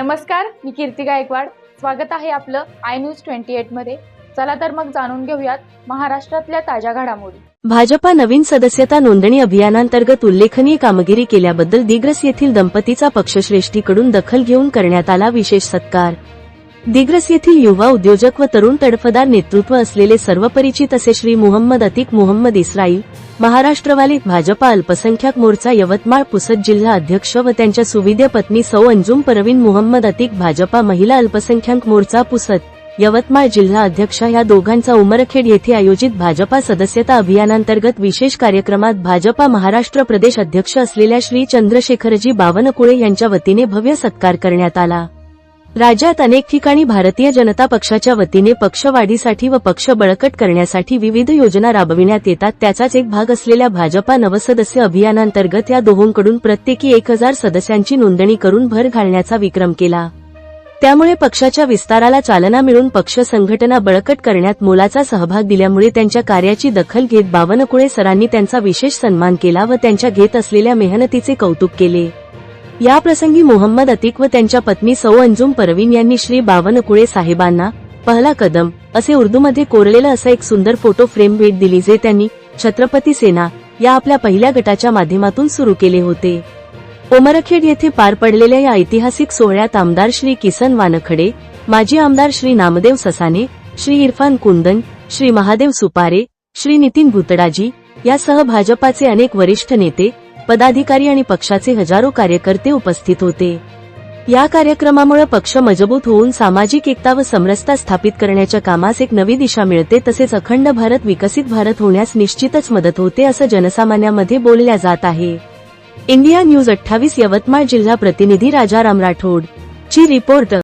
नमस्कार मी कीर्ती गायकवाड. स्वागत आहे आपलं आय न्यूज ट्वेंटी एटमध्ये. चला तर मग जाणून घेऊयात महाराष्ट्रातल्या ताज्या घडामोडी. भाजपा नवीन सदस्यता नोंदणी अभियानांतर्गत उल्लेखनीय कामगिरी केल्याबद्दल दिग्रस येथील दंपतीचा पक्षश्रेष्ठीकडून दखल घेऊन करण्यात आला विशेष सत्कार. दिग्रस येथील युवा उद्योजक व तरुण तडफदार नेतृत्व असलेले सर्वपरिचित असे श्री मुहम्मद अतिक मुहम्मद इस्राईल महाराष्ट्रवाली भाजपा अल्पसंख्याक मोर्चा यवतमाळ पुसद जिल्हा अध्यक्ष व त्यांच्या सुविद्य पत्नी सौ अंजुम परवीन मुहम्मद अतिक भाजपा महिला अल्पसंख्याक मोर्चा पुसद यवतमाळ जिल्हा अध्यक्ष या दोघांचा उमरखेड येथे आयोजित भाजपा सदस्यता अभियानांतर्गत विशेष कार्यक्रमात भाजपा महाराष्ट्र प्रदेश अध्यक्ष असलेल्या श्री चंद्रशेखरजी बावनकुळे यांच्या वतीने भव्य सत्कार करण्यात आला. राज्यात अनेक ठिकाणी भारतीय जनता पक्षाच्या वतीने पक्षवाढीसाठी व पक्ष बळकट करण्यासाठी विविध योजना राबविण्यात येतात. त्याचाच एक भाग असलेल्या भाजपा नवसदस्य अभियानांतर्गत या दोहोंकडून प्रत्येकी एक हजार सदस्यांची नोंदणी करून भर घालण्याचा विक्रम केला. त्यामुळे पक्षाच्या विस्ताराला चालना मिळून पक्ष संघटना बळकट करण्यात मोलाचा सहभाग दिल्यामुळे त्यांच्या कार्याची दखल घेत बावनकुळे सरांनी त्यांचा विशेष सन्मान केला व त्यांच्या घेत असलेल्या मेहनतीचे कौतुक केले. याप्रसंगी मोहम्मद अतिक व त्यांच्या पत्नी सौ अंजुम परवीन यांनी श्री बावनकुळे साहेबांना पहला कदम असे उर्दूमध्ये कोरलेलं असं एक सुंदर फोटो फ्रेम भेट दिली जे त्यांनी छत्रपती सेना या आपल्या पहिल्या गटाच्या माध्यमातून सुरू केले होते. ओमरखेड येथे पार पडलेल्या या ऐतिहासिक सोहळ्यात आमदार श्री किसन वानखडे माजी आमदार श्री नामदेव ससाने श्री इरफान कुंदन श्री महादेव सुपारे श्री नितीन भुतडाजी यासह भाजपाचे अनेक वरिष्ठ नेते पदाधिकारी आणि पक्षाचे हजारो कार्यकर्ते उपस्थित होते. या कार्यक्रमामुळे पक्ष मजबूत होऊन सामाजिक एकता व समरसता स्थापित करण्याच्या कामास एक नवी दिशा मिळते तसेच अखंड भारत विकसित भारत होण्यास निश्चितच मदत होते असं जनसामान्यामध्ये बोलल्या जात आहे. इंडिया न्यूज अठ्ठावीस यवतमाळ जिल्हा प्रतिनिधी राजाराम राठोड. ची रिपोर्ट.